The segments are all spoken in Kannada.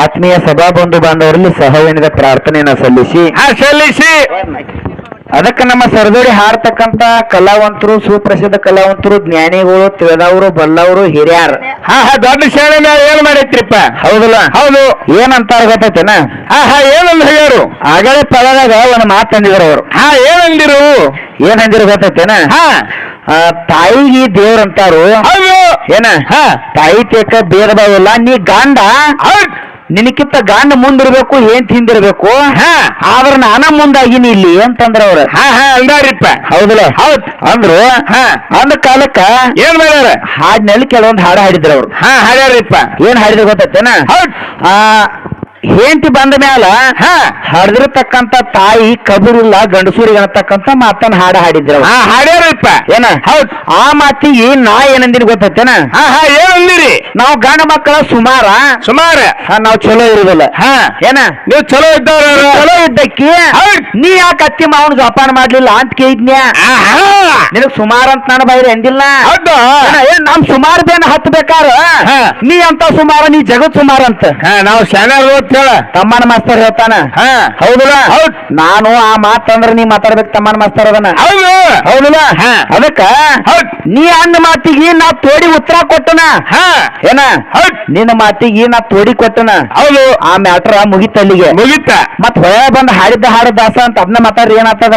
ಆತ್ಮೀಯ ಸಭಾಬಂಧು ಬಾಂಧವರಲ್ಲಿ ಸಹವೇನಿದ ಪ್ರಾರ್ಥನೆಯನ್ನ ಸಲ್ಲಿಸಿ. ಸಲ್ಲಿಸಿ. ಅದಕ್ಕೆ ನಮ್ಮ ಸರದೋಡಿ ಹಾರ್ತಕ್ಕಂತ ಕಲಾವಂತರು ಸುಪ್ರಸಿದ್ಧ ಕಲಾವಂತರು ಜ್ಞಾನಿಗಳು ತಿಳಿದವರು ಬಲ್ಲವರು ಹಿರಿಯರು. ಹಾ ಹಾ ದೊಡ್ಡ ಶಾಲೆ ಏನ್ ಮಾಡೈತ್ರಿಪ್ಪ ಹೌದಲ್ಲ? ಹೌದು. ಏನಂತಾರ ಗೊತ್ತೈತೆನ? ಹಾ ಹಾ ಏನಂದ್ ಹೇಳ್ಯಾರು ಆಗಲೇ ಪದದಾಗ ಒಂದು ಮಾತಂದಿದ್ರು ಅವರು. ಹಾ ಏನಂದಿರು? ಏನಂದಿರು ಗೊತ್ತೈತೆನ ಗೊತ್ತೈತೇನ? ಹಾ. ತಾಯಿಗೆ ದೇವ್ರಂತಾರು ಏನ? ಹಾ. ತಾಯಿ ತೇಕ ಇಲ್ಲ. ನೀ ಗಂಡ? ಹೌದ್ ನಿನಕಿಂತ ಗಂಡ ಮುಂದಿರ್ಬೇಕು ಏನ್ ತಿಂದಿರ್ಬೇಕು? ಹಾ. ಆದ್ರ ನಾನ ಮುಂದಾಗಿನಿ ಇಲ್ಲಿ ಅಂತಂದ್ರ ಅವ್ರ. ಹಾ ಹಾ ಅಂದಾರಿಪ್ಪ ಹೌದಲ್ಲ? ಹೌದ್. ಅಂದ್ರು ಹಾ. ಅಂದ ಕಾಲಕ್ಕ ಏನ್ ಮಾಡ್ಯಾರ? ಹಾಡಿನಲ್ಲಿ ಕೆಲವೊಂದು ಹಾಡು ಹಾಡಿದ್ರು ಅವ್ರು. ಹಾ ಹಾಡ್ಯಾರಿಪ್ಪ. ಏನ್ ಹಾಡಿದ್ರೆ ಗೊತ್ತೈತೇನ? ಹೌದ್. ಆ ಹೆಂಡತಿ ಬಂದ ಮ್ಯಾಲ ಹಾ. ಹಾಡಿದಿರ್ತಕ್ಕಂತ ತಾಯಿ ಕಬುರಿಲ್ಲ ಗಂಡಸೂರಿಗೆ ಅನ್ನತಕ್ಕಂತ ಮಾತನ್ನ ಹಾಡ ಹಾಡಿದ್ರು ಹಾಡ್ಯಾರಪ್ಪ ಏನ? ಹೌದ್. ಆ ಮಾತಿಗೆ ನಾ ಏನಂದಿನಿ ಗೊತ್ತೈತೇನ? ಏನಂದಿರಿ ನಾವು ಗಂಡ ಮಕ್ಕಳ ಸುಮಾರ. ಸುಮಾರ. ನಾವು ಚಲೋ ಇರುದಿಲ್ಲ. ಹಾ. ಏನ? ನೀವು ಚಲೋ ಇದ್ದವ್ರ ಚಲೋ ಇದ್ದಕ್ಕಿ. ನೀ ಯಾಕೆ ಅತ್ತಿ ಮಾವನ ಜಪಾನ ಮಾಡ್ಲಿಲ್ಲ ಅಂತ ಕೇಳಿದ್ನ್ಯ? ನಿನಗ್ ಸುಮಾರ ಅಂತ ನಾನು ಬೈರಿ ಅಂದಿಲ್ಲ. ಹೌದು. ಏನ, ನಮ್ ಸುಮಾರ್ ಬೇನ ಹತ್ಬೇಕಾರ? ಹಾ. ನೀ ಅಂತ ಸುಮಾರ ನೀ ಜಗತ್ ಸುಮಾರ ಅಂತ. ಹಾ ನಾವು ಶಾನ್ಯಾರ ಹೇಳ ತಮ್ಮನ ಮಾಸ್ತರ್ ಹೇಳ್ತಾನ? ಹಾ. ಹೌದಲ್ಲ? ಹೌದ್. ನಾನು ಆ ಮಾತಂದ್ರೆ ನೀ ಮಾತಾಡ್ಬೇಕು ತಮ್ಮನ ಮಾಸ್ತರ್ ಅದನ್ನ. ಹೌದು. ಹೌದಲ್ಲ? ಹಾ. ಅದಕ್ಕ ಹೌದ್. ನೀ ಅಂದ ಮಾತಿಗೆ ನಾ ತೋಡಿ ಉತ್ತರ ಕೊಟ್ಟನ. ಹಾ. ಏನ? ಹೌದ್. ನಿನ್ನ ಮಾತಿಗೆ ನಾ ತೋಡಿ ಕೊಟ್ಟನ. ಹೌದು. ಆ ಮ್ಯಾಟ್ರ ಮುಗಿತಲ್ಲಿಗೆ ಮುಗಿತ ಮತ್ ಹೊಯ ಬಂದ್ ಹಾಡಿದ್ದ ಹಾಡ ದಾಸ ಅಂತ ಅದನ್ನ ಮಾತಾಡ್ರಿ ಏನಾಗ್ತದ?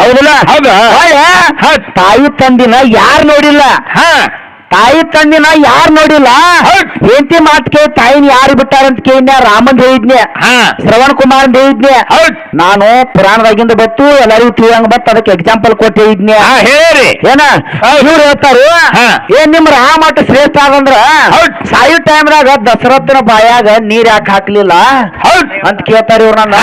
ಹೌದಲ್ಲ? ಹೌದ್. ತಾಯಿ ತಂದಿನ ಯಾರು ನೋಡಿಲ್ಲ? ಹಾ. ತಾಯಿ ತಂದಿನ ಯಾರು ನೋಡಿಲ್ಲ. ಹೆಂಡತಿ ಮಾತ್ ಕೇ ತಾಯಿನ ಯಾರು ಬಿಟ್ಟಾರಂತ ಕೇಳಿದ್ನೆ ರಾಮನ್ ಹೇಳಿದ್ನೆ ಹಾ. ಶ್ರವಣ್ ಕುಮಾರ್ ಹೇಳಿದ್ನೆ ನಾನು ಪುರಾಣದಾಗಿಂದ ಬತ್ತು ಎಲ್ಲರಿಗೂ ತಿಳಿಯಂಗ ಬತ್ ಅದಕ್ಕೆ ಎಕ್ಸಾಂಪಲ್ ಕೊಟ್ಟು ಹೇಳಿದ್ನೆ ಹೇಳಿ. ಏನ. ಇವ್ರು ಹೇಳ್ತಾರು ಹಾ. ಏನ್ ನಿಮ್ ರಾಮಟ ಶ್ರೇಷ್ಠ ಆದಂದ್ರ? ಸಾಯಿ ಟೈಮ್ದಾಗ ದಸರಥನ ಬಾಯಾಗ ನೀರ್ ಯಾಕೆ ಹಾಕ್ಲಿಲ್ಲ? ಅಂತ ಕೇಳ್ತಾರ ಇವ್ರ ನನ್ನ.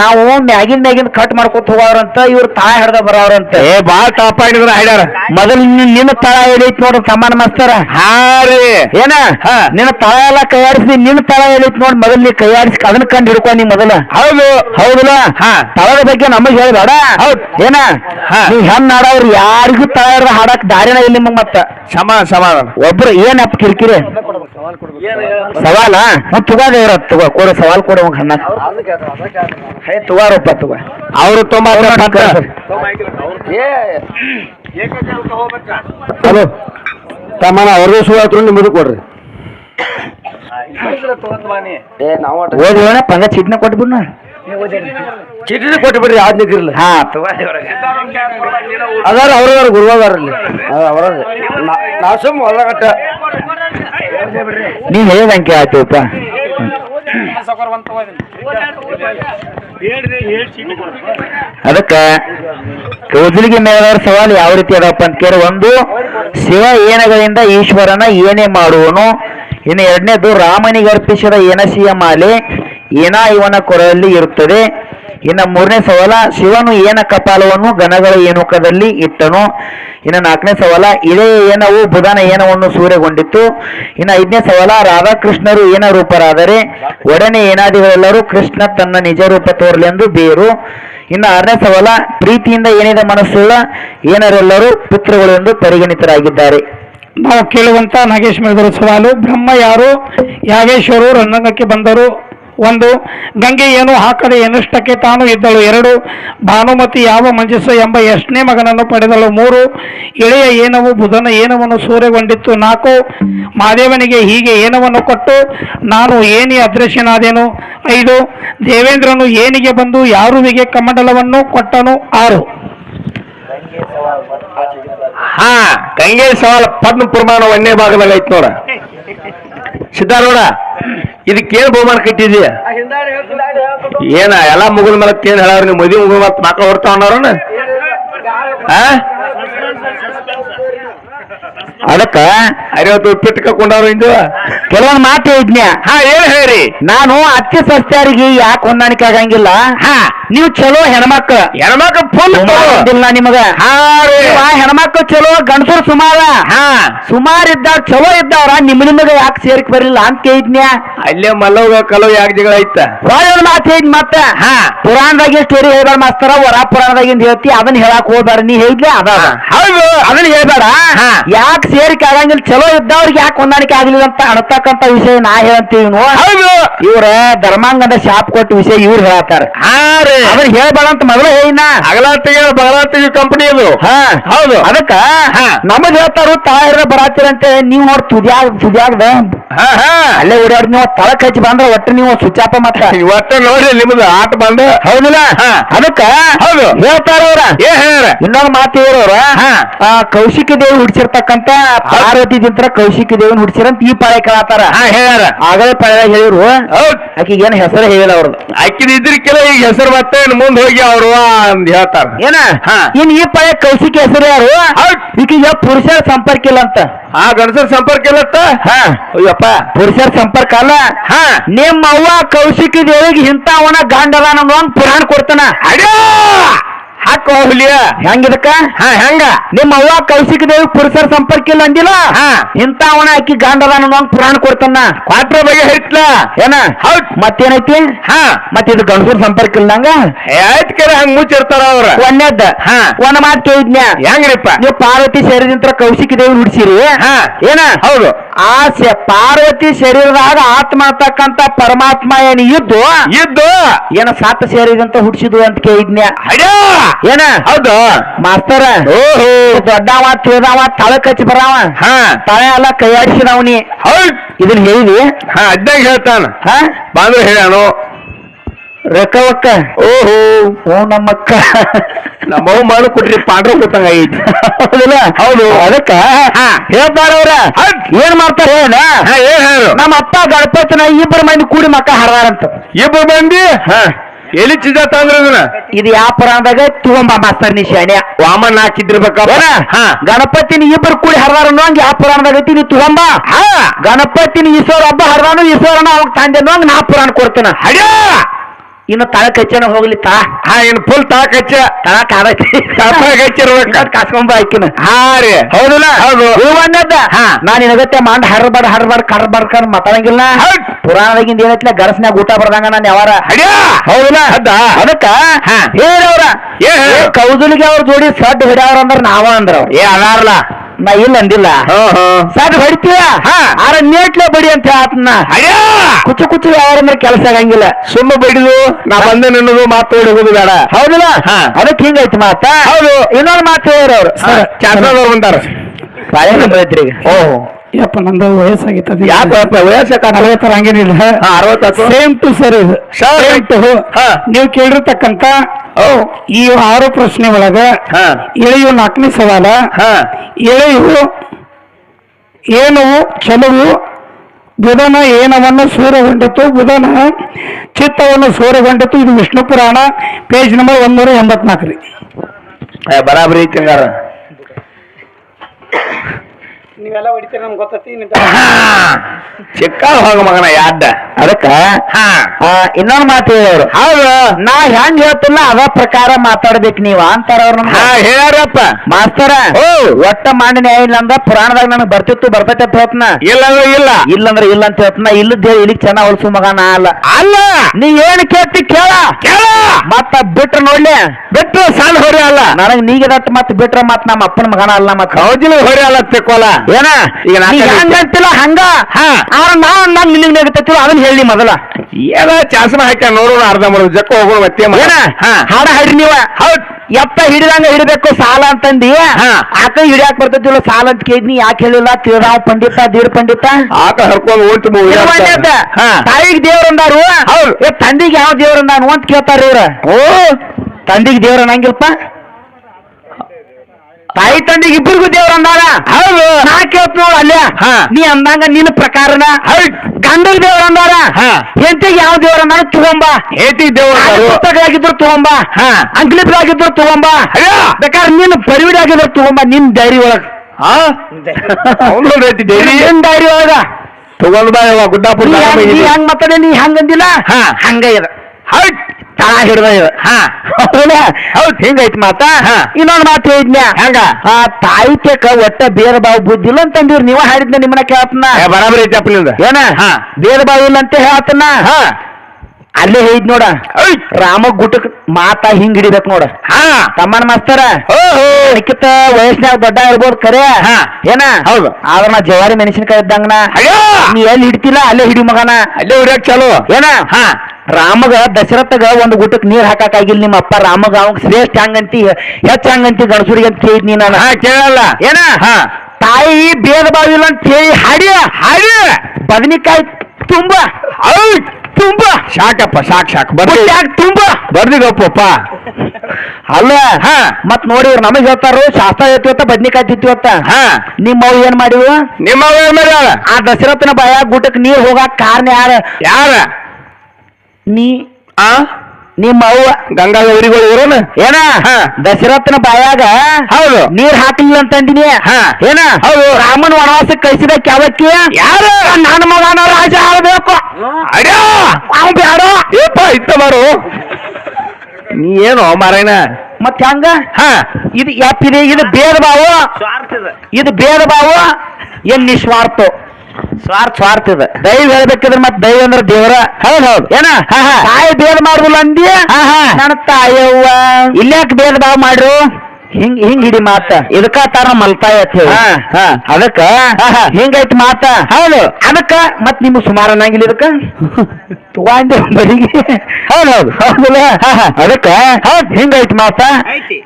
ನಾವು ಮ್ಯಾಗಿನ್ ಮ್ಯಾಗಿನ್ ಕಟ್ ಮಾಡ್ಕೊತ ಹೋಗೋರಂತ ಇವ್ರ ತಾಯಿ ಹಿಡ್ದ ಬರೋರಂತ ಏ ಬಾಳ ತಾಪ ಹಿಡಿದ್ರ ಹಿಡ್ಯಾರ. ಮೊದಲ್ ನಿನ್ನ ತಳ ಎಳೈತ್ ನೋಡ್ರಿ ಸಮಾನ ಮಾಸ್ತರ? ಹಾ ರೀ. ಏನ. ನಿನ್ನ ತಳ ಎಲ್ಲ ಕೈಯಾಡಿಸಿ ನಿನ್ನ ತಳ ಹೇಳಿತ್ ನೋಡ್ ಮೊದಲ್ ನೀ ಕೈಯಾಡಿಸಿ ಅದನ್ನ ಕಂಡು ಹಿಡ್ಕೊ ನೀ ಮೊದಲ. ಹೌದು. ಹೌದಲ್ಲ? ಹಾ. ತಳದ ಬಗ್ಗೆ ನಮಗ್ ಹೇಳ್ಬೇಡ ಹೌದ್. ಏನ? ನೀ ಹೆಣ್ ಹಾಡವ್ರು ಯಾರಿಗೂ ತಳ ಇರೋ ಹಾಡಕ್ ದಾರಿನ ಇಲ್ಲ ನಿಮಗ್ ಮತ್ತ. ಸಮಾನ ಸಮಾನ. ಒಬ್ರು ಏನಪ್ಪ ಕಿರಿಕಿರಿ? ಸವಾಲ? ಮತ್ ತುಗಾದ ಇರ ತುಗ. ಕೊಡು ಸವಾಲ್ ಕೊಡು ಅವ್ ಹಣ್ಣ. ಹೇ ತುಗಾರಪ್ಪ ತುಗ. ಅವರು ತುಂಬಾ ಹಲೋ ತಮ್ಮನ ಅವ್ರದ್ದು ಸುಳ್ಳು ನಿಮ್ಮದು ಕೊಡ್ರಿ. ಪಂಗ ಚಿಟ್ನ ಕೊಟ್ಬಿಡ್ನ. ಚಿಟಿ ಕೊಟ್ಟು ಬಿಡ್ರಿ ಯಾವ್ದು ನಿಗಿರ್ಲಿ ಹಾ ಅದಾರ ಅವ್ರವ್ರ ಗುರುವಾದಾರಲ್ಲಿ ಅವರ ನಾ ಸುಮ್ಮ ಹೊಲಗಟ್ಟ ನೀವ್ ಆಯ್ತು ಆಯ್ತುಪ್ಪ ಅದಕ್ಕ ಕೂದಲಿಗೆ ಮೇಲವರ ಸವಾಲು ಯಾವ ರೀತಿ ಅದಪ್ಪ ಅಂತ ಕೇಳಿ. ಒಂದು, ಶಿವ ಏನಗಳಿಂದ ಈಶ್ವರನ ಏನೇ ಮಾಡುವನು. ಇನ್ನು ಎರಡನೇದು ರಾಮನಿಗೆ ಅರ್ಪಿಸಿದ ಏನಸಿಯ ಮಾಲೆ. ಏನ ಇವನ ಕೊರೆಯಲ್ಲಿ ಇರುತ್ತದೆ? ಇನ್ನು ಮೂರನೇ ಸವಾಲ, ಶಿವನು ಏನ ಕಪಾಲವನ್ನು ಗಣಗಳ ಏನುಕದಲ್ಲಿ ಇಟ್ಟನು? ಇನ್ನು ನಾಲ್ಕನೇ ಸವಾಲ, ಇದೇ ಏನವು ಬುಧನ ಏನವನ್ನು ಸೂರ್ಯಗೊಂಡಿತ್ತು ಇನ್ನು ಐದನೇ ಸವಾಲ, ರಾಧಾಕೃಷ್ಣರು ಏನ ರೂಪರಾದರೆ? ಒಡನೆ ಏನಾದಿಗಳೆಲ್ಲರೂ ಕೃಷ್ಣ ತನ್ನ ನಿಜ ರೂಪ ತೋರಲೆಂದು ಬೇರು. ಇನ್ನು ಆರನೇ ಸವಾಲ, ಪ್ರೀತಿಯಿಂದ ಏನಿದೆ ಮನಸ್ಸುಳ್ಳ? ಏನರೆಲ್ಲರೂ ಪುತ್ರಗಳು ಎಂದು ಪರಿಗಣಿತರಾಗಿದ್ದಾರೆ. ನಾವು ಕೇಳುವಂತ ನಾಗೇಶ್ ಮೇಲ್ದರ ಸವಾಲು, ಬ್ರಹ್ಮ ಯಾರು? ಯಾಗೇಶ್ವರು ರಂಗಕ್ಕೆ ಬಂದರು. ಒಂದು, ಗಂಗೆ ಏನು ಹಾಕದೆ ಎನಿಷ್ಟಕ್ಕೆ ತಾನು ಇದ್ದಳು. ಎರಡು, ಭಾನುಮತಿ ಯಾವ ಮಂಜಸ ಎಂಬ ಎಷ್ಟನೇ ಮಗನನ್ನು ಪಡೆದಳು. ಮೂರು ಇಳೆಯ ಏನವು ಬುಧನ ಏನವನ್ನು ಸೂರೆಗೊಂಡಿತ್ತು. ನಾಲ್ಕು ಮಾದೇವನಿಗೆ ಹೀಗೆ ಏನವನ್ನು ಕೊಟ್ಟು ನಾನು ಏನಿ ಅದೃಶ್ಯನಾದೇನು? ಐದು, ದೇವೇಂದ್ರನು ಏನಿಗೆ ಬಂದು ಯಾರುವಿಗೆ ಕಮಂಡಲವನ್ನು ಕೊಟ್ಟನು? ಆರು, ಹಾ, ಗಂಗೆ ಸವಾಲ ಪದ್ಮ ಪ್ರಮಾಣ ಒಂದೇ ಭಾಗದಾಗ ಐತ್ ನೋಡ. ಸಿದ್ಧಾರೂಢ ಇದಕ್ಕೇನ್ ಬಹುಮಾನ ಕಟ್ಟಿದೀಯ? ಏನ ಎಲ್ಲಾ ಮುಗಿದ ಮೇಲೆ ಏನ್ ಹೇಳವ್ರ ನೀವು ಮದುವೆ ಮುಗಿದ ಮತ್ತೆ ಮಕ್ಕಳು ಹೊಡ್ತಾವ ಅನ್ನೋರನ ಅದಕ್ಕ ಐವತ್ತು ಉಪ್ಪಿಟ್ಟು ಕಕೊಂಡವ್ರು ಇಂದು ಕೆಲವೊಂದು ಮಾತು ಹೇಳಿದ್ನ್ಯ? ಹಾ ಏನ್ ಹೇಳ್ರಿ ನಾನು ಅತ್ಯ ಸಸ್ಯಾರಿಗೆ ಯಾಕೆ ಹೊಂದಾಣಿಕೆ ಆಗಂಗಿಲ್ಲ? ಹಾ. ನೀವು ಚಲೋ ಹೆಣ್ಮಕ್ಳು. ಹೆಣ್ಮಕ್ಳು ಫುಲ್ ಇಲ್ಲ ನಿಮಗ. ಹೆಣ್ಮಕ್ಳು ಚಲೋ ಗಂಡಸರು ಸುಮಾರ. ಹಾ. ಸುಮಾರು ಇದ್ದಾವ ಚಲೋ ಇದ್ದಾವ್ರ ನಿಮ್ ನಿಮಗ ಯಾಕೆ ಸೇರಿಕ್ ಬರಲಿಲ್ಲ ಅಂತ ಕೇಳಿದ್ನ್ಯ? ಅಲ್ಲೇ ಮಲ್ಲೋಗ ಕಲೋ ಯಾಕೆ ಜಗಳ ಐತ ಒಳ್ಳೆ ಮಾತು ಹೇಳಿದ್ ಮತ್ತ? ಹಾ. ಪುರಾಣದಾಗಿನ ಸ್ಟೋರಿ ಹೇಳ್ಬೇಡ ಮಾಸ್ತರ? ವರ ಪುರಾಣದಾಗಿಂದ ಹೇಳ್ತಿ ಅದನ್ನ ಹೇಳಕ್ ಹೋಗ್ಬೇಡ. ನೀ ಹೇಳಿದ್ಲೆ ಅದ ಅದ. ಹೌದು. ಅದನ್ನ ಹೇಳ್ಬೇಡ. ಯಾಕೆ ಸೇರಿಕೆ ಆಗಂಗಿಲ್ಲ? ಚಲೋ ಇದ್ದವ್ರಿಗೆ ಯಾಕೆ ಹೊಂದಾಣಿಕೆ ಆಗಲಿಲ್ಲ ಅಂತ ಅಣತಕ್ಕಂತ ವಿಷಯ ನಾ ಹೇಳ್ತೀವಿ ಹೌದು. ಇವ್ರ ಧರ್ಮಾಂಗದ ಶಾಪ್ ಕೊಟ್ಟ ವಿಷಯ ಇವ್ರು ಹೇಳ್ತಾರೆ ಹಾ ರೀ. ಅದನ್ನ ಹೇಳ್ಬೇಡ ಅಂತ ಮೊದಲು ಹೇಳಿನ ಅಗಲಾತಿಗೆ ಬಗಲಾತಿಗೆ ಕಂಪನಿ ಅದು. ಹಾ. ಹೌದು. ಅದಕ್ಕ ಹಾ. ನಮಗ್ ಹೇಳ್ತಾರು ತಾಯಿರ ಬರಾತಿರಂತೆ ನೀವು ನೋಡಿ ತುದಿಯಾಗ ತುದಿಯಾಗದ. ಅಲ್ಲೇ ಓಡಾಡಿ ನೀವು ತಳಕ್ ಹಚ್ಚಿ ಬಂದ್ರ ಒಟ್ಟು ನೀವು ಸುಚಾಪ ಮತ್ತ ಒಟ್ಟು ನೋಡಿ ನಿಮ್ದು ಆಟ ಬಂದ. ಹೌದಿಲ್ಲ? ಹಾ. ಅದಕ್ಕ ಹೌದು. ಹೇಳ್ತಾರ ಅವ್ರ. ಏ ಇನ್ನೊಂದು ಮಾತು ಹೇಳೋರ. ಹಾ. ಕೌಶಿಕ ದೇವಿ ಹುಡ್ಸಿರ್ತಕ್ಕಂತ ಪಾರ್ವತಿ ದಿಂತ್ರ ಕೌಶಿಕ ದೇವಿನ ಹುಡ್ಸಿರಂತ ಈ ಪಾಳೆ ಕೇಳತ್ತಾರ. ಹಾ ಹೇಳ್ಯಾರ. ಆಗಲೇ ಪಾಳೆ ಹೇಳಿರು. ಆಕಿಗೆ ಏನ್ ಹೆಸರು ಹೇಳಿಲ್ಲ ಅವ್ರದ್ದು ಆಕಿದ ಇದ್ರಿಕೆಲ್ಲ ಈಗ ಹೆಸರು ಮತ್ತೆ ಮುಂದೆ ಹೋಗಿ ಅವರು ಅಂತ ಹೇಳ್ತಾರ. ಏನ. ಇನ್ ಈ ಪಾಳೆ ಕೌಶಿಕ ಹೆಸರು ಯಾರು. ಈಕಿಗೆ ಪುರುಷರ ಸಂಪರ್ಕ ಇಲ್ಲ ಅಂತ. ಆ ಗಣಸರ ಸಂಪರ್ಕ ಇಲ್ಲತ್ತ? ಹಾ. ಅಯ್ಯಪ್ಪ. ಪುರುಷರ ಸಂಪರ್ಕ ಅಲ್ಲ? ಹಾ. ನಿಮ್ಮ ಅವ್ವ ಕೌಶಿಕ ದೇವಿಗೆ ಇಂಥವನ ಗಾಂಡದ ಅನ್ನೋ ಪುರಾಣ ಕೊಡ್ತಾನ. ಅಡ್ಯಾ! ಹಾಕೋ ಹುಲಿಯ. ಹೆಂಗಿದಕ್ಕ? ಹಾ ಹೆಂಗ? ನಿಮ್ಮ ಅವ್ವ ಕೌಶಿಕ ದೇವಿ ಪುರುಷರ ಸಂಪರ್ಕ ಇಲ್ಲ ಅಂದಿಲ್ಲ? ಹಾ. ಇಂಥವನ ಆಕಿ ಗಾಂಡದ ಅನ್ನೋಂಗ್ ಪುರಾಣ ಕೊಡ್ತಾನ. ಕ್ವಾಟ್ರ ಬಗ್ಗೆ ಹೇಳ್ತಲ ಏನ? ಹೌದ್. ಮತ್ತೇನೈತಿ? ಹಾ. ಮತ್ತೆ ಇದು ಗಂಡಸರ ಸಂಪರ್ಕ ಇಲ್ದಂಗ? ಆಯ್ತು ಕರೆ ಹಂಗ ಮುಚ್ಚಿರ್ತಾರ ಅವ್ರ. ಒಂದೇದ್ದ ಹಾ. ಒಂದ್ ಮಾತು ಕೇಳಿದ್ನ್ಯ? ಹೆಂಗ್ರಿಪ್ಪ? ನೀವು ಪಾರ್ವತಿ ಸೇರಿದಂತ ಕೌಶಿಕ ದೇವಿ ಹುಡ್ಸಿರಿ? ಹಾ. ಏನ? ಹೌದು. ಆ ಪಾರ್ವತಿ ಶರೀರದಾಗ ಆತ್ಮ ಅಂತಕ್ಕಂತ ಪರಮಾತ್ಮ ಏನು ಇದ್ದು? ಇದ್ದು. ಏನ ಸಾತ್ ಸೇರಿದಂತ ಹುಟ್ಟಿಸಿದ್ವು ಅಂತ ಕೇಳಿದ್ನ್ಯ? ಏನ? ಹೌದು. ಮಾಸ್ತರ? ಓಹೋ. ದೊಡ್ಡವ ತಿಳಿದವ ತಳ ಹಚ್ಚಿ ಬರವ? ಹಾ. ತಳ ಎಲ್ಲ ಕೈಯಾಡಿಸಿದವನಿ. ಹೌದ್. ಇದನ್ನ ಹೇಳಿದಿ ಹಾ ಅಡ್ಡಾಗ ಹೇಳ್ತಾನ. ಹಾ? ಬಂದ್ರೆ ರೊಕ್ಕವಕ್ಕ ಓಹೋ. ಓ ನಮ್ಮಕ್ಕ. ನಮ್ಮವ್ ಮಾಡು ಕೊಟ್ರಿ ಪಾಂಡ್ರ ಕೂತಂಗ ಐತಿ ಹೌದಿಲ್ಲ? ಹೌದು. ಅದಕ್ಕ ಹಾ. ಹೇಳ್ತಾರ ಅವ್ರ. ಏನ್ ಮಾಡ್ತಾರ ಏನ ಹಾ ಏನ್ ಹೇಳು? ನಮ್ಮ ಅಪ್ಪ ಗಣಪತಿನ ಇಬ್ಬರು ಮಂದಿ ಕೂಡಿ ಮಕ್ಕ ಹರದಾರಂತ ಇಬ್ರು ಮಂದಿ? ಎಲ್ಲಿ ಚಿಜ ತಂದ್ರ ಇದು ಯಾವ ಪುರಾಣದಾಗ ತಗೊಂಬ ಮಾಸ್ತರ್ ನೀ ಶಾಣ್ಯ ವಾಮನ್ ಹಾ. ಗಣಪತಿನ ಇಬ್ಬರು ಕೂಡಿ ಹರದಾರ ಅನ್ನೋಂಗ್ ಯಾವ ಪುರಾಣದಾಗ ಐತಿ? ನೀ ತಗೊಂಬ. ಹಾ. ಗಣಪತಿನ ಈಶ್ವರ ಹಬ್ಬ ಹರದಾನು ಈಶ್ವರನ ಅವಾಗ ತಂದೆ ಅನ್ನೋಂಗ್ ನಾ ಪುರಾಣ ಕೊಡ್ತೇನ. ಅಡ್ಯಾ! ಇನ್ನು ತಳ ಕಚ್ಚನ ಹೋಗ್ಲಿ ತಾ ಹಾ ಇನ್ ಫುಲ್ ತಾಕಚ್ಚ ತಳ ಕಾಡೈತಿ ತಾಪಾಗ್ ಹಚ್ಚಿರ್ಬೇಕ. ಕಾಸ್ಕೊಂಬ ಹಾಕಿನ ಹಾ ರೀ ಹೌದಲ್ಲ ಹೌದು. ಒಂದದ್ದ ಹಾ. ನಾನು ನಿನಗತ್ತೆ ಮಾಂಡ ಹರ್ಬಾರ್ದ ಹರ್ಬಾರ್ದ ಕರ್ಬಾರ್ದ ಕರ್ ಮಾತಾಡಂಗಿಲ್ಲ. ಪುರಾಣದಾಗಿಂದ ಏನೈತಿಲ್ಲ ಗರಸ್ನ್ಯಾಗ ಊಟ ಬರ್ದಂಗ ನಾನು ಯಾವಾರ ಹೌದಲ್ಲ ಅದ ಅದಕ್ಕ ಹಾ. ಹೇಳವ್ರ? ಕೌದಲಿಗೆ ಅವ್ರ ಜೋಡಿ ಸಡ್ ಹಿಡ್ಯಾವ್ರ ಅಂದ್ರ ನಾವ ಅಂದ್ರ. ಏ ಅದಾರಲ್ಲ ನಾ ಇಲ್ಲ ಅಂದಿಲ್ಲ. ಹಾ ಹಾ ಸಡ್ ಹೊಡಿತೀವ ಹಾ. ಆರ ನೇಟ್ಲೆ ಬಡಿ ಅಂತ ಆತನ ಕುಚ್ಚು ಕುಚ್ಚು ಯಾರಂದ್ರೆ ಕೆಲಸ ಆಗಂಗಿಲ್ಲ. ಸುಮ್ಮ ಬಡಿದು ನಾ ಬಂದೆ ನಿನ್ನದು ಮಾತು ಹೋಗುದು ಬೇಡ. ಹೌದಿಲ್ಲ? ಹಾ. ಅದಕ್ಕೆ ಹಿಂಗೈತಿ ಮಾತ? ಹೌದು. ಇನ್ನೊಂದು ಮಾತು ಹೇಳ್ರಿ. ಅವ್ರು ಚಾನ್ಸ್ ಬಂದಾರ. ಬಾಳೆ ಈಗ. ಓಹೋ. ಯಪ್ಪ ನಂದು ವಯಸ್ಸಾಗಿತ್ತು ಯಾಕಪ್ಪ ವಯಸ್ಸ ನಲವತ್ತರ ಹಂಗೇನಿಲ್ಲ ಅರವತ್ತು ಸೇಮ್ ಟು ಸರ್ ಇದು. ಸೇಮ್ ಟು ಹಾ. ನೀವು ಕೇಳಿರ್ತಕ್ಕಂತ ಈ ಆರು ಪ್ರಶ್ನೆ ಒಳಗ ಹಾ. ಇಳೆಯು ನಾಲ್ಕನೇ ಸವಾಲ. ಹಾ. ಇಳೆಯು ಏನು ಕೆಲವು. ಬುಧನ ಏನವನ್ನು ಸೂರ್ಯಗೊಂಡಿತು? ಬುಧನ ಚಿತ್ತವನ್ನು ಸೂರ್ಯಗೊಂಡಿತು. ಇದು ವಿಷ್ಣು ಪುರಾಣ ಪೇಜ್ ನಂಬರ್ ಒಂದೂರ ಎಂಬತ್ನಾಲ್ಕು ರೀ. ಬರಾಬರಿ ಐತಿ ನೀವೆಲ್ಲ ಹೊಡಿತೀರಿ ನಮ್ಗೆ ಗೊತ್ತೈತಿ ಚಿಕ್ಕ ಹೋಗ ಮಗನ ಯಾಡ್ಡ ಅದಕ್ಕ? ಹಾ. ಇನ್ನೊಂದು ಮಾತು ಹೇಳೋರು. ಹೌದು. ನಾ ಹೆಂಗ್ ಹೇಳ್ತಿಲ್ಲ ಅದ ಪ್ರಕಾರ ಮಾತಾಡ್ಬೇಕು ನೀವ ಅಂತಾರ ಅವ್ರ ಹಾ ಹೇಳ್ಯಾರಪ್ಪ. ಮಾಸ್ತರ ಓ ಒಟ್ಟ ಮಾಡಿ ನ್ಯಾಯ ಇಲ್ಲ ಅಂದ್ರ ಪುರಾಣದಾಗ ನನಗೆ ಬರ್ತಿತ್ತು ಬರ್ತೈತೆ ಪ್ರಯತ್ನ ಇಲ್ಲ ಅಂದ್ರೆ ಇಲ್ಲ. ಇಲ್ಲಂದ್ರ ಇಲ್ಲ ಅಂತ ಹೇಳ್ತನ. ಇಲ್ಲದ ಇಲ್ಲಿ ಇಲ್ಲಿಗ್ ಚೆನ್ನಾಗ್ ಹೊಲ್ಸು ಮಗ ನಾ ಅಲ್ಲ. ಅಲ್ಲ. ನೀ ಏನ್ ಕೇಳ್ತಿ ಕೇಳ. ಕೇಳ. ಮತ್ತ ಬಿಟ್ರ ನೋಡ್ಲಿ. ಬಿಟ್ರ ಸಾಲ ಹೊರಿ ಅಲ್ಲ. ನನಗ್ ನೀಗದ ಮತ್ ಬಿಟ್ರ ಮತ್ತೆ ನಮ್ಮ ಅಪ್ಪನ ಮಗನ ಅಲ್ಲ ಮತ್ತೆ. ಹೌದಿಲ್ಲ ಹೊರಿ ಅಲ್ಲ ತಿಕ್ಕೋಲ. ಏನ? ಈಗ ನಾ ನೀ ಕಲಿತೆ. ಅಂತಿಲ್ಲ ಹಂಗ? ಹಾ. ಆರ ನಾವು ನಾನ್ ನಿನಗ್ ನೆಗತೈತಿಲ್ಲ ಅದನ್ನ ಹೇಳಿ ಮೊದಲ. ಏನ ಚಾನ್ಸ್ನ ಹಾಕ್ಯ ನೋಡೋಣ ಅರ್ಧ ಮಾಡೋದು ಜಕ್ಕ ಹೋಗೋಣ ಮತ್ತೆ ಏನ? ಹಾ. ಹಾಡ ಹಾಡ್ರಿ ನೀವ. ಹೌದ್. ಎಪ್ಪ ಹಿಡಿದಂಗ ಹಿಡಬೇಕು ಸಾಲ ಅಂತಂದಿ. ಹಾ. ಆಕ ಹಿಡಿಯಾಕ್ ಬರ್ತೈತಿಲ್ಲ ಸಾಲ ಅಂತ ಕೇಳಿದ್ನಿ ಯಾಕೆ ಹೇಳಿಲ್ಲ? ತಿರುರಾವ್ ಪಂಡಿತ ದೇವ್ರ ಪಂಡಿತ? ಆತ ಹರ್ಕೊಂಡು ಓಲ್ತು ತಾಯಿಗೆ ದೇವ್ರಂದಾರು. ಏ ತಂದಿಗೆ ಯಾವ ದೇವ್ರ ಅಂದಾನು ಅಂತ ಕೇಳ್ತಾರ ಇವ್ರ. ಓ. ತಂದಿಗೆ ದೇವ್ರ ಅನ್ನಂಗಿಲ್ಪ ತಾಯಿ ತಂದಿಗೆ ಇಬ್ಬರಿಗೂ ದೇವ್ರ ಅಂದಾರ ಹೌದು. ನಾ ಕೇಳ್ತ ನೋಡ ಅಲ್ಲೇ. ಹಾ. ನೀ ಅಂದಂಗ ನಿನ್ನ ಪ್ರಕಾರನ ಹೌದ್. ಗಂಡಗ್ ದೇವ್ರ ಅಂದಾರ ಹಾ. ಹೆಂಡತಿಗೆ ಯಾವ ದೇವ್ರ ಅಂದಾರ ತಗೊಂಬ. ಹೇತಿ ದೇವರು ಪುಸ್ತಕದಾಗಿದ್ರು ತಗೊಂಬ. ಹಾ. ಅಂಕ್ಲಿಪ್ದಾಗಿದ್ರು ತಗೊಂಬ. ಅಯ್ಯ. ಬೇಕಾದ್ರೆ ನಿನ್ನ ಪರಿವಿಡಾಗಿದ್ರು ತಗೊಂಬ ನಿನ್ ಡೈರಿ ಒಳಗ. ಡೈರಿ? ನಿನ್ ಡೈರಿ ಒಳಗ. ತಗೊಂಡ್ ಬಾ ಗುಡ್ಡಾಪುರ ನೀ ಹೆಂಗ್- ನೀ ಹೆಂಗ್ ಅಂದಿಲ್ಲ ನೀ ಹಂಗಂದಿಲ್ಲ ಹಾ. ಹಂಗ ಇದ. ಹೌದ್. ತಳ ಹಿಡ್ದ ಹಾ. ಹೌದಲ್ಲ ಹೌದ್. ಹಿಂಗೈತಿ ಮಾತ? ಹಾ. ಇನ್ನೊಂದ್ ಮಾತು ಹೇಳಿದ್ನ್ಯ? ಹೆಂಗ? ಆ ತಾಯಿ ಕೇಕ ಒಟ್ಟ ಬೇರ ಬಾವು ಬುದ್ಧಿ ಇಲ್ಲ ಅಂತಂದಿವ್ರಿ ನೀವ ಹಾಡಿದ್ನ ನಿಮ್ಮನ್ನ ಕೇಳತ್ನ? ಏ, ಬರಾಬರಿ ಐತಿ ಅಪ್ಪನಿಂದ ಏನ? ಹಾ. ಬೇರ ಬಾವು ಇಲ್ಲ ಅಂತ ಹೇಳತ್ನ? ಹಾ. ಅಲ್ಲೇ ಹೇಳಿದ್ ನೋಡ. ರಾಮ ಗುಟಕ್ ಮಾತ ಹಿಂಗ್ ಹಿಡಿಬೇಕು ನೋಡ. ಹಾ. ತಮ್ಮನ ಮಾಸ್ತರ. ಓಹೋ. ನಿಕ್ಕಿತ ವಯಸ್ಸಿನಾಗ ದೊಡ್ಡ ಇರ್ಬೋದು ಕರೆ. ಹಾ. ಏನ? ಹೌದು. ಆದ್ರ ನಾ ಜವಾರಿ ಮೆಣಸಿನಕಾಯಿ ಇದ್ದಂಗನ. ಅಯ್ಯೋ! ನೀ ಎಲ್ಲಿ ಹಿಡಿತಿಲ್ಲ ಅಲ್ಲೇ ಹಿಡಿ ಮಗನ. ಅಲ್ಲೇ ಹೊಡ್ಯಾಕ್ ಚಾಲು. ಏನ? ಹಾ. ರಾಮಗ ದಶರಥಗ ಒಂದು ಗುಟ್ಟಕ್ ನೀರ್ ಹಾಕಾಕಾಗಿಲ್ಲ ನಿಮ್ಮ ಅಪ್ಪ ರಾಮಗ ಅವಂಗ ಶ್ರೇಷ್ಠ ಹಂಗಂತಿ ಹೆಚ್ಚ ಹಂಗಂತಿ ಗಣಸುರಿಗೆ ಅಂತ ಕೇಳಿದ್ನಿ ನಾನು. ಹಾ ಕೇಳಲ್ಲ. ಏನ? ಹಾ. ತಾಯಿ ಭೇದ ಬಾವಿಲ್ಲ ಇಲ್ಲ ಅಂತ ಹೇಳಿ ಹಾಡಿ ಹಾಡಿ ಬದನಿಕಾಯಿ ತುಂಬ. ತುಂಬ. ಸಾಕಪ್ಪ ಸಾಕ್ ಸಾಕ್ ಬರ್ದಿ. ತುಂಬಾ. ಬರ್ದಿಗಪ್ಪಪ್ಪ ಅಲ್ಲ ಹಾ. ಮತ್ ನೋಡಿ ಇವ್ರು ನಮಗ್ ಹೇಳ್ತಾರು ಶಾಸ್ತ್ರ ಎತ್ತಿವತ್ತ ಬದ್ನಿಕಾಯಿ ತಿತ್ತಿವತ್ತ ಹಾ. ನಿಮ್ಮ ಅವ್ ಏನ್ ಮಾಡಿವು ನಿಮ್ಮ ಮಾಡ್ಯಾಳ ಆ ದಶರಥನ ಬಾಯ ಗುಟಕ್ಕೆ ನೀರ್ ಹೋಗಾಕ ಕಾರಣ ಯಾರ? ಯಾರ? ನೀ ಆ ನಿಮ್ಮ ಅವ್ವ ಗಂಗಾ ಗೌರಿಗಳು ಇರೋನ ಏನ? ಹಾ. ದಶರಥನ ಬಾಯಾಗ ಹೌದು. ನೀರ್ ಹಾಕ್ಲಿಲ್ಲ ಅಂತಂದಿನಿ ಹಾ. ಏನ? ಹೌದು. ರಾಮನ ವನವಾಸಕ್ಕೆ ಕಳಿಸಿದ ಕ್ಯಾವಕ್ಕೆ ಯಾರು? ನನ್ನ ಮಗನ ರಾಜ ಆಗ್ಬೇಕು. ಅಡ್ಯೋ! ಅವ್ ಬ್ಯಾಡ. ಏಪ ಇತ್ತ ಬಾರು. ನೀ ಏನು ಮಾರಾಯಣ ಮತ್ತೆ ಹಂಗ? ಹಾ. ಇದು ಯಾಪಿದೆ ಇದು ಭೇದ ಬಾವು ಇದು. ಭೇದ ಬಾವು ಏನ್ ನಿಸ್ವಾರ್ಥ. ಸ್ವಾರ್ಥ. ಸ್ವಾರ್ಥ ಇದೆ. ದೈವ ಹೇಳ್ಬೇಕಿದ್ರೆ ಮತ್ತೆ ದೈವ ಅಂದ್ರೆ ದೇವರ. ಹೌದ್ ಹೌದು. ಏನ? ತಾಯಿ ಭೇದ ಮಾಡುದಿಲ್ಲ ಅಂದಿ ನನ್ನ ತಾಯವ್ವ ಇಲ್ಯಾಕ್ ಭೇದ ಭಾವ ಮಾಡ್ರು? ಹಿಂಗ್ ಹಿಂಗ್ ಹಿಡಿ ಮಾತ. ಇದಕ್ಕ ತಾರ ಮಲ್ತಾಯ ಅಂತ ಹೇಳಿ. ಅದಕ್ಕ? ಹಿಂಗೈತ್ ಮಾತ. ಹೌದು. ಅದಕ್ಕ? ಮತ್ ನಿಮ್ಗೆ ಸುಮಾರು ಅನ್ನಂಗಿಲ್ಲ ಇದಕ್ಕ? ತಗೊಂಡೆ ಬರಿಗೆ ಹೌದು ಹೌದು. ಹೌದಲ್ಲ? ಅದಕ್ಕ? ಹೌದ್ ಹಿಂಗೈತಿ ಮಾತ.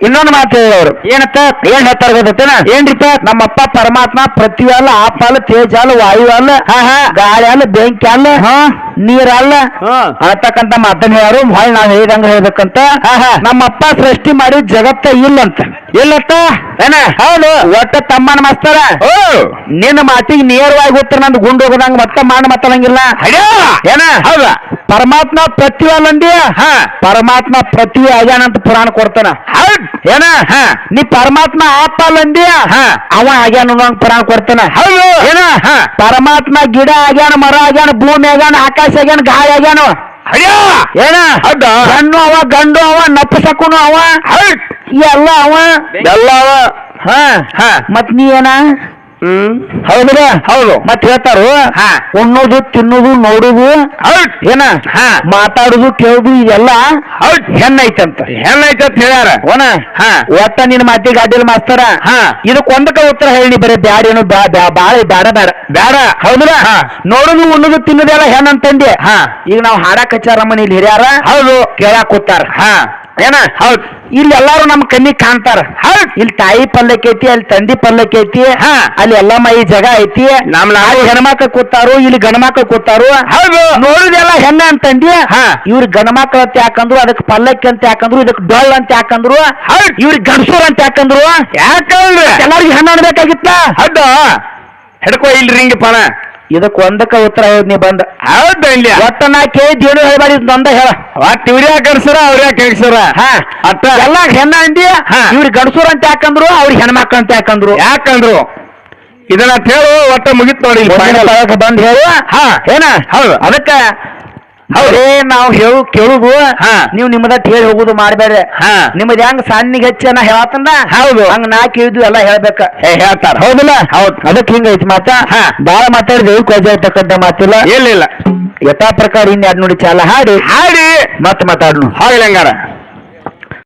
ಇನ್ನೊಂದು ಮಾತು ಹೇಳೋರು ಏನತ್ತ? ಏನ್ ಹೇಳ್ತಾರ ಗೊತ್ತೇನ ನಮ್ಮ ನಮ್ಮಪ್ಪ ಪರಮಾತ್ಮ ಪೃಥ್ವಿಯಲ್ಲ ಆಪಲ್ಲ ತೇಜಾಲ ವಾಯುವಲ್ಲ ಗಾಳಿ ಅಲ್ಲ ಬೆಂಕಿ ಅಲ್ಲ ನೀರಲ್ಲ ಅನ್ನತಕ್ಕಂತ ಮಾತನ್ನ ಹೇಳೋರು ಹೊಳ್ ನಾವ್ ಹೇಳಿದಂಗ ಹೇಳ್ಬೇಕಂತ? ನಮ್ಮಪ್ಪ ಸೃಷ್ಟಿ ಮಾಡಿ ಜಗತ್ತ ಇಲ್ಲಂತ. ಇಲ್ಲತ್ತ? ಏನ? ಹೌದು. ಒಟ್ಟ ತಮ್ಮನ ಮಾಸ್ತಾರ? ಓ. ನಿನ್ನ ಮಾತಿಗೆ ನೇರವಾಗಿ ಉತ್ತರ ನಂದು ಗುಂಡು ಹೋಗದಂಗ ಮತ್ತೆ ಮಾಡ ಮಾತಾಡಂಗಿಲ್ಲ. ಏನ? ಹೌದ? ಪರಮಾತ್ಮ ಪ್ರತಿ ಅಲ್ಲಂದಿ ಹ. ಪರಮಾತ್ಮ ಪ್ರತಿ ಆಗ್ಯಾನಂತ ಪುರಾಣ ಕೊಡ್ತಾನ. ಹೌದ್. ಏನ? ಹ. ನೀ ಪರಮಾತ್ಮ ಆಪ ಅಲ್ಲಂದಿ ಹ. ಅವ ಆಗ್ಯಾನ ಅನ್ನೋಂಗ್ ಪುರಾಣ ಕೊಡ್ತಾನ. ಹೌದು ಏನ? ಹ. ಪರಮಾತ್ಮ ಗಿಡ ಆಗ್ಯಾನ ಮರ ಆಗ್ಯಾನ ಭೂಮಿ ಆಗ್ಯಾನ ಆಕಾಶ ಆಗ್ಯಾನ ಗಾಯ ಆಗ್ಯಾನ ಅಯ್ಯೋ. ಏನ? ಹೆಣ್ಣು ಅವ ಗಂಡು ಅವ ನಪ್ಪಸಕ್ಕುನು ಅವ. ಹೌದ್. ಎಲ್ಲ ಅವ. ಎಲ್ಲ ಅವ. ಹ. ಹಾ. ಮತ್ ನೀ ಏನ? ಹ್ಮ್. ಹೌದ್ರ ಹೌದು. ಮತ್ ಹೇಳ್ತಾರು? ಹಾ. ಉಣ್ಣೋದು ತಿನ್ನೋದು ನೋಡುದು ಹೌದ್ ಏನ? ಹಾ. ಮಾತಾಡುದು ಕೇಳುದು ಇದೆಲ್ಲ ಹೌದ್ ಹೆಣ್ಣೈತಂತ. ಹೆಣ್ಣೈತೆ ಅಂತ ಹೇಳ್ಯಾರ. ಓನ? ಹಾ. ಒಟ್ಟ ನಿನ್ನ ಮಾತಿಗೆ ಅಡ್ಡಿಲ್ಲ ಮಾಸ್ತರ. ಹಾ. ಇದಕ್ಕೆ ಒಂದಕ್ಕ ಉತ್ತರ ಹೇಳಿ ಬರೀ ಬ್ಯಾಡ ಏನು ಬ್ಯಾ ಬ್ಯಾ ಬಾಳ ಬ್ಯಾಡ ಬ್ಯಾಡ. ಬ್ಯಾಡ. ಹೌದ್ರ ಹಾ. ನೋಡುದು ಉಣ್ಣುದು ತಿನ್ನೋದೆಲ್ಲ ಹೆಣ್ಣಂತಂದೆ. ಹಾ. ಈಗ ನಾವು ಹಾಡಕ್ ಹಚ್ಚಾರ ಇಲ್ಲಿ ಹಿರಿಯಾರ. ಹೌದು. ಕೇಳಾಕ ಕೂತಾರ. ಹಾ. ಏನ? ಹೌದ್. ಇಲ್ಲಿ ಎಲ್ಲಾರು ನಮ್ ಕಣ್ಣಿಗೆ ಕಾಣ್ತಾರ. ಹೌದ್. ಇಲ್ಲಿ ತಾಯಿ ಪಲ್ಲಕ್ ಐತಿ ಅಲ್ಲಿ ತಂದಿ ಪಲ್ಲಕ್ಕೆ ಐತಿ ಹಾ. ಅಲ್ಲಿ ಎಲ್ಲಮ್ಮ ಮೈ ಜಗ ಐತಿ. ನಮ್ ನಾಳೆ ಹೆಣ್ಮಕ್ಳ ಕೂತಾರು ಇಲ್ಲಿ ಗಣಮಕ್ಳು ಕೂತಾರು. ಹೌದು. ನೋಡಿದೆಲ್ಲ ಹೆಣ್ಣ ಅಂತಂದಿ? ಹಾ. ಇವ್ರ ಗಣಮಕ್ಳ ಅಂತ ಯಾಕಂದ್ರು ಅದಕ್ಕೆ ಪಲ್ಲಕ್ಕಿ ಅಂತ ಯಾಕಂದ್ರು ಇದಕ್ಕೆ ಡೊಳ್ ಅಂತ ಯಾಕಂದ್ರು ಹೌದ್. ಇವ್ರಿಗೆ ಗಣಸೂರ್ ಅಂತ ಯಾಕಂದ್ರು ಯಾಕಂದ್ರೆ? ಎಲ್ಲಾರ್ಗು ಹೆಣ್ಣು ಅನ್ಬೇಕಾಗಿತ್ತ? ಹೌದು. ಹಿಡ್ಕೋ ಇಲ್ರಿ ಹಿಂಗೆ ಪಣ. ಇದಕ್ಕೆ ಒಂದಕ್ಕ ಉತ್ತರ ಹೇಳಿ ನೀ ಬಂದ. ಹೌದು ಇಲ್ಲಿ. ಒಟ್ಟ ನಾ ಕೇಳಿದ್ ಏನು ಹೇಳ್ಬಾರಿ ನಂದ ಹೇಳ. ಒಟ್ಟು ಇವ್ರ ಯಾಕೆ ಕಳ್ಸರ ಅವ್ರ ಯಾಕೆ ಅಟ್ಟ. ಎಲ್ಲ ಹೆಣ್ಣ ಅಂದಿ ಇವ್ರ ಗಣಸೂರ್ ಅಂತ ಯಾಕಂದ್ರು ಅವ್ರಿಗೆ ಹೆಣ್ಮಕ್ಳು ಅಂತ ಯಾಕಂದ್ರು. ಯಾಕಂದ್ರು? ಇದನ್ನ ಹೇಳು ಒಟ್ಟ ಮುಗಿತ್ ನೋಡಿ ಬಂದ್ ಹೇಳು. ಹಾ. ಏನ? ಹೌದು. ಅದಕ್ಕ ಹೌದು. ಅವರೇ ನಾವು ಹೇಳು ಕೇಳುದು ಹಾ. ನೀವು ನಿಮ್ಮದಟ್ ಹೇಳಿ ಹೋಗುದು ಮಾಡ್ಬೇಡ್ರಿ. ಹಾ. ನಿಮ್ಮದ್ ಹೆಂಗ್ ಸಣ್ಣಿಗೆ ಹೆಚ್ಚ ನಾ ಹೇಳತ್ತಂದ? ಹೌದು. ಹಂಗ ನಾ ಕೇಳಿದ್ವಿ ಎಲ್ಲ ಹೇಳ್ಬೇಕ. ಹೇಳ್ತಾರ. ಹೌದಿಲ್ಲ? ಹೌದ್. ಅದಕ್ಕೆ ಹಿಂಗೈತಿ ಮಾತ? ಹಾ. ಬಾಳ ಮಾತಾಡಿದ್ರೆ ಕೊಜ ಇರ್ತಕ್ಕಂಥ ಮಾತಿಲ್ಲ. ಇಲ್ಲ ಇಲ್ಲ. ಯಥಾ ಪ್ರಕಾರ ಇನ್ ಎರಡ್ ನೋಡಿ ಚಾಲ ಹಾಡಿ. ಹಾಡಿ. ಮತ್ ಮಾತಾಡ್ನು. ಹಾಗಲಿ ಹಂಗಾರ